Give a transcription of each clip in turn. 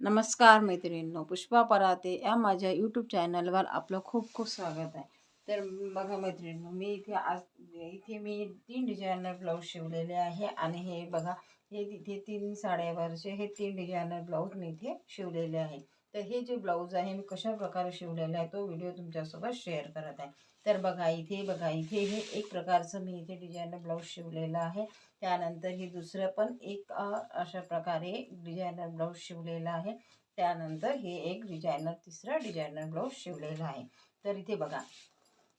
नमस्कार मैत्रिणींनो पुष्पा पराते या माझ्या यूट्यूब चॅनलवर आपलं खूप खूप स्वागत आहे. तर बघा मैत्रिणींनो मी इथे आज इथे मी तीन डिझायनर ब्लाऊज शिवलेले आहे आणि हे बघा हे इथे तीन साड्यावरचे हे तीन डिझायनर ब्लाऊज मी इथे शिवलेले आहे. तर हे जे ब्लाऊज आहे मी कशा प्रकारे शिवलेला आहे तो व्हिडिओ तुमच्यासोबत शेअर करत आहे. तर बघा इथे बघा इथे हे एक प्रकारचं मी इथे डिझायनर ब्लाऊज शिवलेलं आहे. त्यानंतर हे दुसरं पण एक अशा प्रकारे डिझायनर ब्लाऊज शिवलेलं आहे. त्यानंतर हे एक डिझायनर तिसरं डिझायनर ब्लाऊज शिवलेलं आहे. तर इथे बघा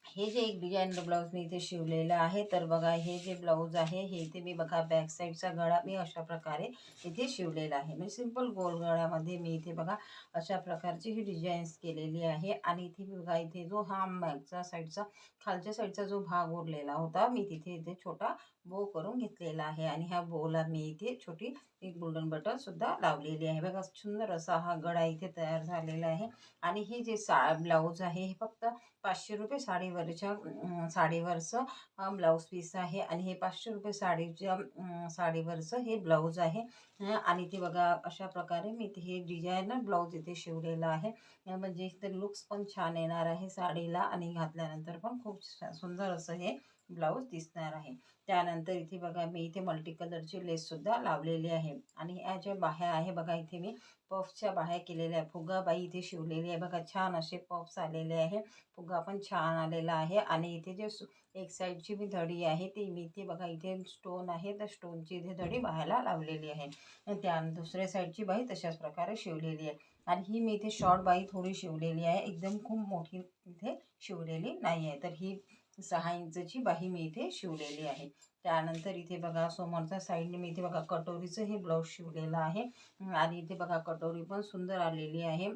हे जे एक डिझाईन ब्लाऊज मी इथे शिवलेलं आहे तर बघा हे जे ब्लाऊज आहे हे इथे मी बघा बॅक साईडचा गळा मी अशा प्रकारे इथे शिवलेला आहे. म्हणजे सिंपल गोल गळ्यामध्ये मी इथे बघा अशा प्रकारची ही डिझाईन्स केलेली आहे. आणि इथे मी बघा इथे जो हा बॅकचा साईडचा खालच्या साईडचा जो भाग उरलेला होता मी तिथे इथे छोटा बो करून घेतलेला आहे. आणि ह्या बोला मी इथे छोटी एक गोल्डन बटन सुद्धा लावलेली आहे. बघा सुंदर असा हा गळा इथे तयार झालेला आहे. आणि हे जे सा ब्लाऊज आहे हे फक्त पाचशे रुपये साडी अं, साडीवरचं ब्लाऊज पीस आहे आणि हे पाचशे रुपये साडीच्या साडीवरचं हे ब्लाऊज आहे. आणि ते बघा अशा प्रकारे मी ते हे डिझायनर ब्लाऊज इथे शिवलेलं आहे. म्हणजे इथे लुक्स पण छान येणार आहे साडीला आणि घातल्यानंतर पण खूप सुंदर असं हे ब्लाऊज दिसणार आहे. त्यानंतर इथे बघा मी इथे मल्टी कलरची लेससुद्धा लावलेली आहे. आणि ह्या ज्या बाह्या आहे बघा इथे मी पफच्या बाह्या केलेल्या आहे. फुगाबाई इथे शिवलेली आहे. बघा छान असे पफ्स आलेले आहे. फुगा पण छान आलेला आहे. आणि इथे जे एक साईडची मी धडी आहे ती मी इथे बघा इथे स्टोन आहे. तर स्टोनची इथे धडी बाहेरला लावलेली आहे. त्या दुसऱ्या साईडची बाई तशाच प्रकारे शिवलेली आहे. आणि ही मी इथे शॉर्ट बाई थोडी शिवलेली आहे. एकदम खूप मोठी इथे शिवलेली नाही आहे. तर ही सहा इंचची बाही मी इथे शिवलेली आहे. त्यानंतर इथे बघा समोरच्या साईडने मी इथे बघा कटोरीचं हे ब्लाऊज शिवलेलं आहे. आणि इथे बघा कटोरी पण सुंदर आलेली आहे.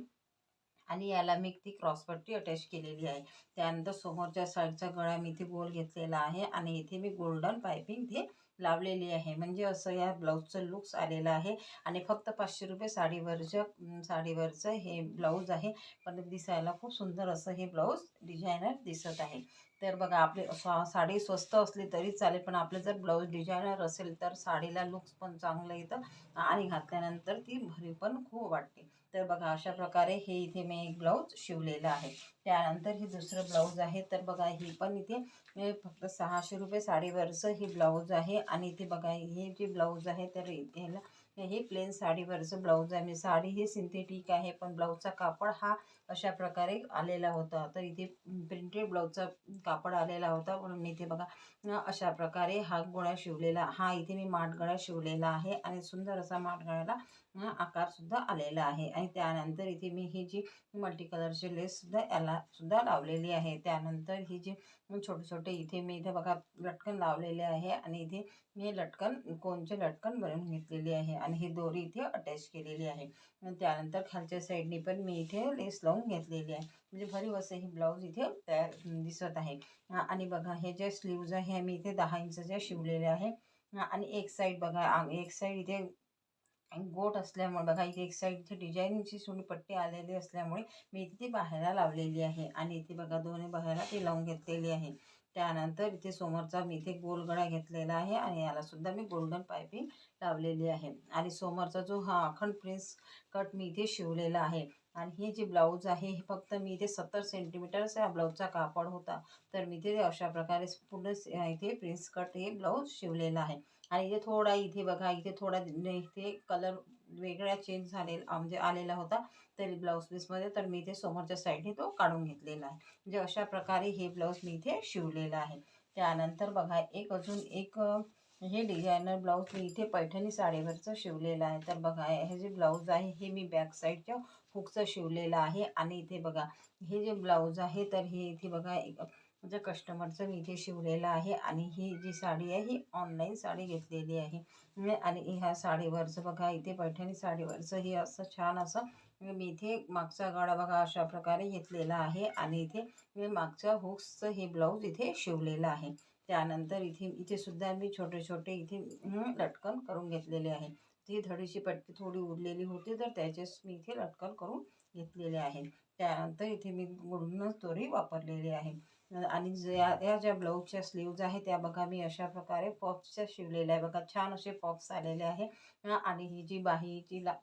आणि याला मी ती क्रॉसपट्टी अटॅच केलेली आहे. त्यानंतर समोरच्या साईडचा गळा मी इथे गोल घेतलेला आहे. आणि इथे मी गोल्डन पायपिंग इथे लावलेली आहे. म्हणजे असं या ब्लाऊजचं लुक्स आलेलं आहे. आणि फक्त पाचशे रुपये साडीवरचं साडीवरचं हे ब्लाऊज आहे. पण दिसायला खूप सुंदर असं हे ब्लाऊज डिझायनर दिसत आहे. तर बघा आपले साडी स्वस्त असली तरी चालेल. पण आपलं जर ब्लाऊज डिझायनर असेल तर साडीला लुक्स पण चांगलं येतं. आणि घातल्यानंतर ती भरी पण खूप वाटते. तर बघा अशा प्रकारे हे इथे मी एक ब्लाऊज शिवलेलं आहे. त्यानंतर हे दुसरं ब्लाऊज आहे. तर बघा ही पण इथे फक्त सहाशे रुपये साडीवरचं हे ब्लाऊज आहे. आणि इथे बघा हे जे ब्लाऊज आहे तर ह्याला हे प्लेन साडीवरचं ब्लाऊज आहे. म्हणजे साडी हे सिंथेटिक आहे पण ब्लाऊजचा कापड हा अशा प्रकारे आलेला होता. तर इथे प्रिंटेड ब्लाऊजचा कापड आलेला होता. म्हणून मी इथे बघा अशा प्रकारे हा गोळा शिवलेला हा इथे मी माठगळा शिवलेला आहे. आणि सुंदर असा माठगळ्याला अं, आकारसुद्धा आलेला आहे. आणि त्यानंतर इथे मी ही जी मल्टी कलरची लेससुद्धा याला सुद्धा लावलेली आहे. त्यानंतर ही जी छोटे छोटे इथे मी इथे बघा लटकन लावलेले आहे. आणि इथे मी लटकन कोणचे लटकन बनवून घेतलेली आहे. आणि ही दोरी इथे अटॅच केलेली आहे. त्यानंतर खालच्या साईडनी पण मी इथे लेस लावून घेतलेली आहे. म्हणजे भरीव असं ही ब्लाऊज इथे तयार दिसत आहे. आणि बघा हे जे स्लीव्ज आहे मी इथे दहा इंचच्या शिवलेले आहे. आणि एक साईड बघा एक साईड इथे गोट असल्यामुळे बघा इथे एक साईड इथे डिझाईनची सोनी पट्टी आलेली असल्यामुळे मी इथे ती बाहेरला लावलेली आहे. आणि इथे बघा दोन्ही बाहेरला ती लावून घेतलेली आहे. त्यानंतर इथे समोरचा मी इथे गोलगडा घेतलेला आहे आणि यालासुद्धा मी गोल्डन पायपिंग लावलेली आहे. आणि समोरचा जो हा अखंड प्रिन्स कट मी इथे शिवलेला आहे. आणि हे जे ब्लाऊज आहे हे फक्त मी इथे सत्तर सेंटीमीटरचा हा ब्लाऊजचा कापड होता. तर मी इथे अशा प्रकारे पूर्ण इथे प्रिन्स कट हे ब्लाऊज शिवलेला आहे. आणि इथे थोडा इथे बघा इथे थोडा इथे कलर वेगळा चेंज झालेला म्हणजे आलेला होता. तरी ब्लाऊज पीसमध्ये तर मी इथे समोरच्या साईडने तो काढून घेतलेला आहे. म्हणजे अशा प्रकारे हे ब्लाऊज मी इथे शिवलेलं आहे. त्यानंतर बघा एक अजून एक हे डिझायनर ब्लाऊज मी इथे पैठणी साडीवरचं शिवलेलं आहे. तर बघा हे जे ब्लाऊज आहे हे मी बॅक साईडच्या हुकचं शिवलेलं आहे. आणि इथे बघा हे जे ब्लाऊज आहे तर हे इथे बघा एक म्हणजे कस्टमरचं मी इथे शिवलेलं आहे आणि ही जी साडी आहे ही ऑनलाईन साडी घेतलेली आहे. आणि ह्या साडीवरचं बघा इथे पैठणी साडीवरचं हे असं छान असं मी इथे मागचा गाडा बघा अशा प्रकारे घेतलेला आहे आणि इथे मी मागच्या हुक्सचं हे ब्लाऊज इथे शिवलेलं आहे. त्यानंतर इथे इथे सुद्धा मी छोटे छोटे इथे लटकन करून घेतलेले आहे. ती धडीची पट्टी थोडी उरलेली होती तर त्याचेच मी इथे लटकन करून घेतलेले आहे. त्यानंतर इथे मी गुडनच दोरी वापरलेली आहे. आणि ज्या या ज्या ब्लाऊजच्या स्लीव्ज आहे त्या बघा मी अशा प्रकारे पॉप्सच्या शिवलेल्या आहे बघा छान असे पॉप्स आलेले आहे आणि ही जी बाहीची ला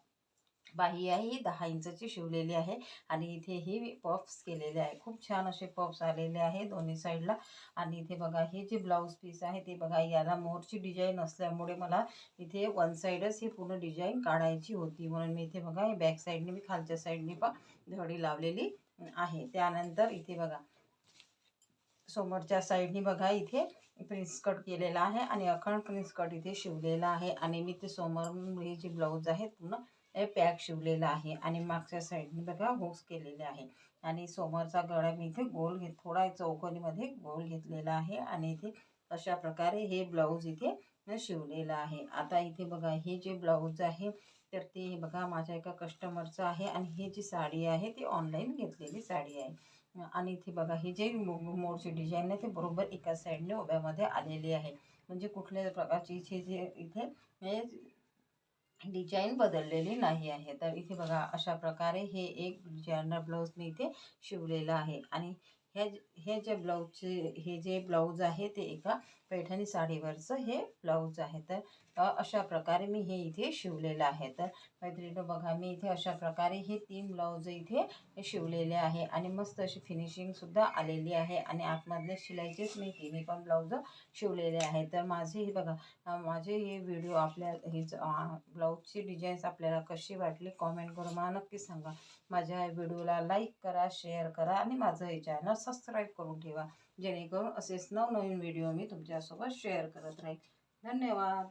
बाही आहे ही दहा इंचची शिवलेली आहे. आणि इथे ही पफ्स केलेले आहे खूप छान असे पफ्स आलेले आहे दोन्ही साईडला आणि इथे बघा हे जे ब्लाऊज पीस आहे ते बघा याला मोरची डिझाईन असल्यामुळे मला इथे वन साईडच ही पूर्ण डिझाईन काढायची होती. म्हणून मी इथे बघा हे बॅक साईडने मी खालच्या साईडने पण धडी लावलेली आहे. त्यानंतर इथे बघा समोरच्या साईडने बघा इथे प्रिन्स कट केलेला आहे आणि अखंड प्रिन्स कट इथे शिवलेला आहे. आणि मी ते समोर हे जे ब्लाऊज आहे पूर्ण हे पॅक शिवलेला आहे. आणि मागच्या साईडने बघा होस केलेले आहे. आणि समोरचा गळा मी इथे गोल घेत थोडा चौकोनीमध्ये गोल घेतलेला आहे. आणि इथे अशा प्रकारे हे ब्लाऊज इथे शिवलेलं आहे. आता इथे बघा हे जे ब्लाऊज आहे तर ते बघा माझ्या एका कस्टमरचं आहे. आणि ही जी साडी आहे ती ऑनलाईन घेतलेली साडी आहे. आणि इथे बघा ही जे मो मोरची डिझाईन आहे ते बरोबर एका साईडने उभ्यामध्ये आलेली आहे. म्हणजे कुठल्याही प्रकारची इथे जे इथे हे डिझाईन बदललेली नाही आहे. तर इथे बघा अशा प्रकारे हे एक डिझायनर ब्लाऊज मी इथे शिवलेलं आहे. आणि हे हे जे ब्लाऊजचे हे जे ब्लाऊज आहे ते एका पैठणी साडीवरचं हे ब्लाऊज आहे. तर अशा प्रकारे मी हे इथे शिवलेलं आहे. तर मैत्रिणी बघा मी इथे अशा प्रकारे हे तीन ब्लाऊज इथे शिवलेले आहे आणि मस्त अशी फिनिशिंगसुद्धा आलेली आहे आणि आतमधले शिलाईचेच मी तिन्ही पण ब्लाऊज शिवलेले आहे तर माझे हे बघा माझे हे व्हिडिओ आपल्या हे ब्लाऊजची डिझाईन्स आपल्याला कशी वाटली कॉमेंट करून मला नक्की सांगा. माझ्या या व्हिडिओला लाईक करा शेअर करा आणि माझं हे चॅनल सबस्क्राईब करून ठेवा. जेणेकरून असेच नवनवीन व्हिडिओ मी तुमच्यासोबत शेअर करत राहील. धन्यवाद.